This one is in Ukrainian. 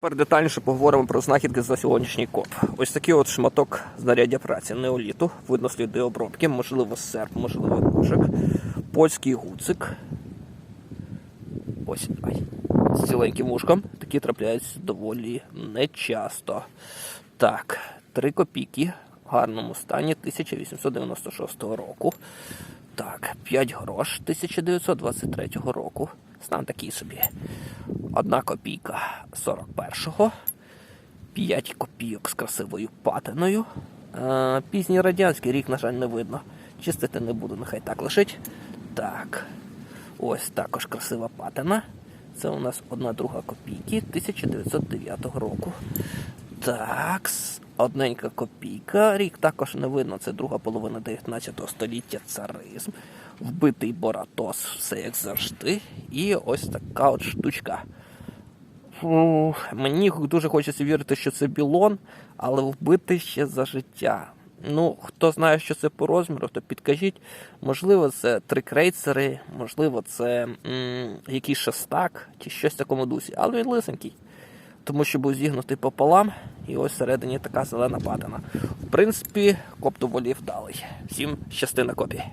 Тепер детальніше поговоримо про знахідки за сьогоднішній коп. Ось такий от шматок знаряддя праці неоліту. Видно сліди обробки, можливо, серп, можливо, ножик. Польський гуцик. Ось ай. З ціленьким вушком. Такі трапляються доволі нечасто. Так, три копійки гарному стані 1896 року. Так, 5 грош 1923 року. Стан такий собі. Одна копійка 41-го. 5 копійок з красивою патиною. Е, Пізній радянський рік, на жаль, не видно. Чистити не буду, нехай так лишить. Так. Ось також красива патина. Це у нас одна друга копійки 1909 року. Так, одненька копійка. Рік також не видно. Це друга половина 19 століття царизм. Вбитий Боратос, все як завжди. І ось така от штучка. Фу, Мені дуже хочеться вірити, що це білон, але вбитий ще за життя. Ну, хто знає, що це по розміру, то підкажіть. Можливо, це три крейцери, можливо, це м, якийсь шестак чи щось в такому дусі. Але він лисенький. Тому що був зігнутий пополам, і ось всередині така зелена патина. В принципі, коп доволі вдалий. Всім щасти на копі.